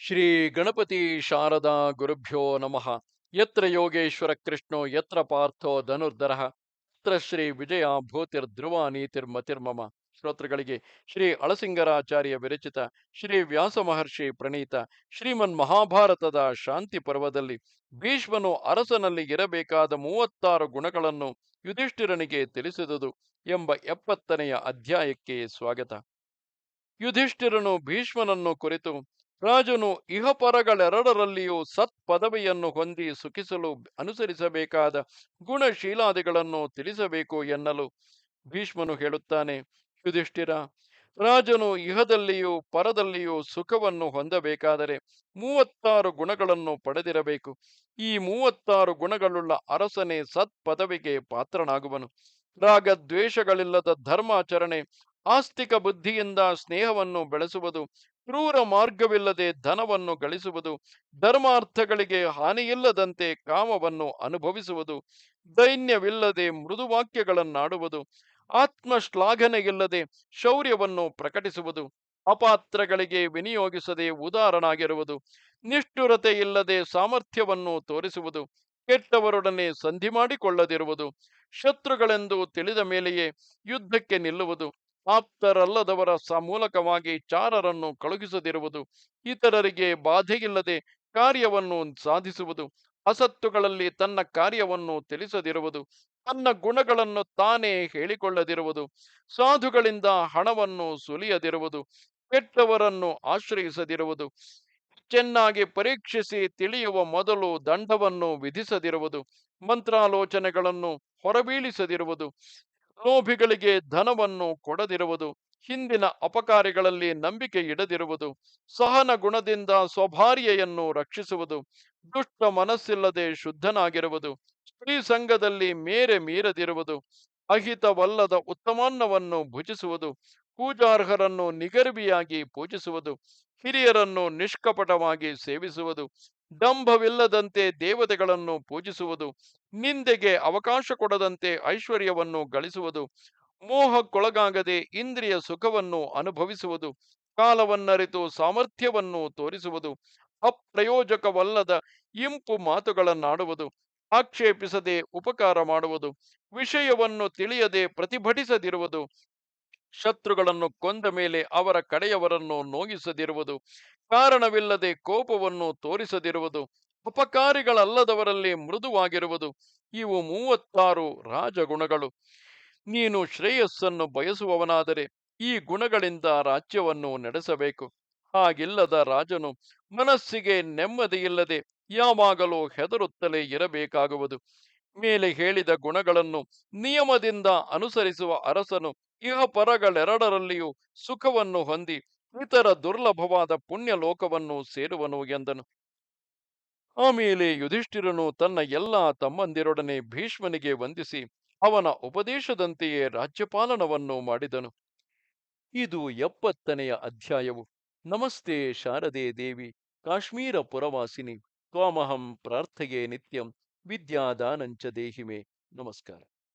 ಶ್ರೀ ಗಣಪತಿ ಶಾರದಾ ಗುರುಭ್ಯೋ ನಮಃ. ಯತ್ರ ಯೋಗೇಶ್ವರ ಕೃಷ್ಣೋ, ಯತ್ರ ಪಾರ್ಥೋ ಧನುರ್ಧರ. ಯತ್ರ ಶ್ರೀ ವಿಜಯ ಭೂತಿರ್ಧ್ರುವ ನೀತಿರ್ಮತಿರ್ಮಮ ಶ್ರೋತೃಗಳಿಗೆ ಶ್ರೀ ಅಳಸಿಂಗರಾಚಾರ್ಯ ವಿರಚಿತ ಶ್ರೀ ವ್ಯಾಸ ಮಹರ್ಷಿ ಪ್ರಣೀತ ಶ್ರೀಮನ್ ಮಹಾಭಾರತದ ಶಾಂತಿ ಪರ್ವದಲ್ಲಿ ಭೀಷ್ಮನು ಅರಸನಲ್ಲಿ ಇರಬೇಕಾದ ಮೂವತ್ತಾರು ಗುಣಗಳನ್ನು ಯುಧಿಷ್ಠಿರನಿಗೆ ತಿಳಿಸಿದುದು ಎಂಬ ಎಪ್ಪತ್ತನೆಯ ಅಧ್ಯಾಯಕ್ಕೆ ಸ್ವಾಗತ. ಯುಧಿಷ್ಠಿರನು ಭೀಷ್ಮನನ್ನು ಕುರಿತು ರಾಜನು ಇಹಪರಗಳೆರಡರಲ್ಲಿಯೂ ಸತ್ ಪದವಿಯನ್ನು ಹೊಂದಿ ಸುಖಿಸಲು ಅನುಸರಿಸಬೇಕಾದ ಗುಣಶೀಲಾದಿಗಳನ್ನು ತಿಳಿಸಬೇಕು ಎನ್ನಲು ಭೀಷ್ಮನು ಹೇಳುತ್ತಾನೆ, ಯುಧಿಷ್ಠಿರ, ರಾಜನು ಇಹದಲ್ಲಿಯೂ ಪರದಲ್ಲಿಯೂ ಸುಖವನ್ನು ಹೊಂದಬೇಕಾದರೆ ಮೂವತ್ತಾರು ಗುಣಗಳನ್ನು ಪಡೆದಿರಬೇಕು. ಈ ಮೂವತ್ತಾರು ಗುಣಗಳುಳ್ಳ ಅರಸನೇ ಸತ್ ಪದವಿಗೆ ಪಾತ್ರನಾಗುವನು. ರಾಗದ್ವೇಷಗಳಿಲ್ಲದ ಧರ್ಮಾಚರಣೆ, ಆಸ್ತಿಕ ಬುದ್ಧಿಯಿಂದ ಸ್ನೇಹವನ್ನು ಬೆಳೆಸುವುದು ಕ್ರೂರ ಮಾರ್ಗವಿಲ್ಲದೆ ಧನವನ್ನು ಗಳಿಸುವುದು, ಧರ್ಮಾರ್ಥಗಳಿಗೆ ಹಾನಿಯಿಲ್ಲದಂತೆ ಕಾಮವನ್ನು ಅನುಭವಿಸುವುದು, ದೈನ್ಯವಿಲ್ಲದೆ ಮೃದುವಾಕ್ಯಗಳನ್ನಾಡುವುದು, ಆತ್ಮಶ್ಲಾಘನೆಯಿಲ್ಲದೆ ಶೌರ್ಯವನ್ನು ಪ್ರಕಟಿಸುವುದು, ಅಪಾತ್ರಗಳಿಗೆ ವಿನಿಯೋಗಿಸದೆ ಉದಾರನಾಗಿರುವುದು ನಿಷ್ಠುರತೆ ಇಲ್ಲದೆ ಸಾಮರ್ಥ್ಯವನ್ನು ತೋರಿಸುವುದು, ಕೆಟ್ಟವರೊಡನೆ ಸಂಧಿ ಮಾಡಿಕೊಳ್ಳದಿರುವುದು ಶತ್ರುಗಳೆಂದು ತಿಳಿದ ಮೇಲೆಯೇ ಯುದ್ಧಕ್ಕೆ ನಿಲ್ಲುವುದು. ಆಪ್ತರಲ್ಲದವರ ಮೂಲಕವಾಗಿ ಚಾರರನ್ನು ಕಳುಹಿಸದಿರುವುದು, ಇತರರಿಗೆ ಬಾಧೆಯಿಲ್ಲದೆ ಕಾರ್ಯವನ್ನು ಸಾಧಿಸುವುದು, ಅಸತ್ತುಗಳಲ್ಲಿ ತನ್ನ ಕಾರ್ಯವನ್ನು ತಿಳಿಸದಿರುವುದು, ತನ್ನ ಗುಣಗಳನ್ನು ತಾನೇ ಹೇಳಿಕೊಳ್ಳದಿರುವುದು, ಸಾಧುಗಳಿಂದ ಹಣವನ್ನು ಸುಲಿಯದಿರುವುದು, ಕೆಟ್ಟವರನ್ನು ಆಶ್ರಯಿಸದಿರುವುದು, ಚೆನ್ನಾಗಿ ಪರೀಕ್ಷಿಸಿ ತಿಳಿಯುವ ಮೊದಲು ದಂಡವನ್ನು ವಿಧಿಸದಿರುವುದು, ಮಂತ್ರಾಲೋಚನೆಗಳನ್ನು ಹೊರಬೀಳಿಸದಿರುವುದು ಲೋಭಿಗಳಿಗೆ ಧನವನ್ನು ಕೊಡದಿರುವುದು, ಹಿಂದಿನ ಅಪಕಾರಿಗಳಲ್ಲಿ ನಂಬಿಕೆ ಇಡದಿರುವುದು, ಸಹನ ಗುಣದಿಂದ ಸ್ವಭಾರ್ಯೆಯನ್ನು ರಕ್ಷಿಸುವುದು, ದುಷ್ಟ ಮನಸ್ಸಿಲ್ಲದೆ ಶುದ್ಧನಾಗಿರುವುದು, ಸ್ತ್ರೀ ಸಂಘದಲ್ಲಿ ಮೇರೆ ಮೀರದಿರುವುದು, ಅಹಿತವಲ್ಲದ ಉತ್ತಮಾನ್ನವನ್ನು ಭುಜಿಸುವುದು, ಪೂಜಾರ್ಹರನ್ನು ನಿಗರ್ವಿಯಾಗಿ ಪೂಜಿಸುವುದು, ಹಿರಿಯರನ್ನು ನಿಷ್ಕಪಟವಾಗಿ ಸೇವಿಸುವುದು ಡಂಭವಿಲ್ಲದಂತೆ ದೇವತೆಗಳನ್ನು ಪೂಜಿಸುವುದು, ನಿಂದೆಗೆ ಅವಕಾಶ ಕೊಡದಂತೆ ಐಶ್ವರ್ಯವನ್ನು ಗಳಿಸುವುದು, ಮೋಹಕ್ಕೊಳಗಾಗದೆ ಇಂದ್ರಿಯ ಸುಖವನ್ನು ಅನುಭವಿಸುವುದು, ಕಾಲವನ್ನರಿತು ಸಾಮರ್ಥ್ಯವನ್ನು ತೋರಿಸುವುದು, ಅಪ್ರಯೋಜಕವಲ್ಲದ ಇಂಪು ಮಾತುಗಳನ್ನಾಡುವುದು, ಆಕ್ಷೇಪಿಸದೆ ಉಪಕಾರ ಮಾಡುವುದು, ವಿಷಯವನ್ನು ತಿಳಿಯದೆ ಪ್ರತಿಭಟಿಸದಿರುವುದು ಶತ್ರುಗಳನ್ನು ಕೊಂದ ಮೇಲೆ ಅವರ ಕಡೆಯವರನ್ನು ನೋಗಿಸದಿರುವುದು ಕಾರಣವಿಲ್ಲದೆ ಕೋಪವನ್ನು ತೋರಿಸದಿರುವುದು ಉಪಕಾರಿಗಳಲ್ಲದವರಲ್ಲಿ ಮೃದುವಾಗಿರುವುದು, ಇವು ಮೂವತ್ತಾರು ರಾಜಗುಣಗಳು. ನೀನು ಶ್ರೇಯಸ್ಸನ್ನು ಬಯಸುವವನಾದರೆ ಈ ಗುಣಗಳಿಂದ ರಾಜ್ಯವನ್ನು ನಡೆಸಬೇಕು. ಹಾಗಿಲ್ಲದ ರಾಜನು ಮನಸ್ಸಿಗೆ ನೆಮ್ಮದಿಯಿಲ್ಲದೆ ಯಾವಾಗಲೂ ಹೆದರುತ್ತಲೇ ಇರಬೇಕಾಗುವುದು. ಮೇಲೆ ಹೇಳಿದ ಗುಣಗಳನ್ನು ನಿಯಮದಿಂದ ಅನುಸರಿಸುವ ಅರಸನು ಇಹ ಪರಗಳೆರಡರಲ್ಲಿಯೂ ಸುಖವನ್ನು ಹೊಂದಿ, ಇತರ ದುರ್ಲಭವಾದ ಪುಣ್ಯ ಲೋಕವನ್ನು ಸೇರುವನು ಎಂದನು. ಆಮೇಲೆ ಯುಧಿಷ್ಠಿರನು ತನ್ನ ಎಲ್ಲಾ ತಮ್ಮಂದಿರೊಡನೆ ಭೀಷ್ಮನಿಗೆ ವಂದಿಸಿ, ಅವನ ಉಪದೇಶದಂತೆಯೇ ರಾಜ್ಯಪಾಲನವನ್ನು ಮಾಡಿದನು. ಇದು ಎಪ್ಪತ್ತನೆಯ ಅಧ್ಯಾಯವು. ನಮಸ್ತೆ ಶಾರದೆ ದೇವಿ, ಕಾಶ್ಮೀರ ಪುರವಾಸಿನಿ, ತ್ವಾಮಹಂ ಪ್ರಾರ್ಥೆಯೇ ನಿತ್ಯಂ, ವಿದ್ಯಾದಾನಂಚ ದೇಹಿಮೆ. ನಮಸ್ಕಾರ.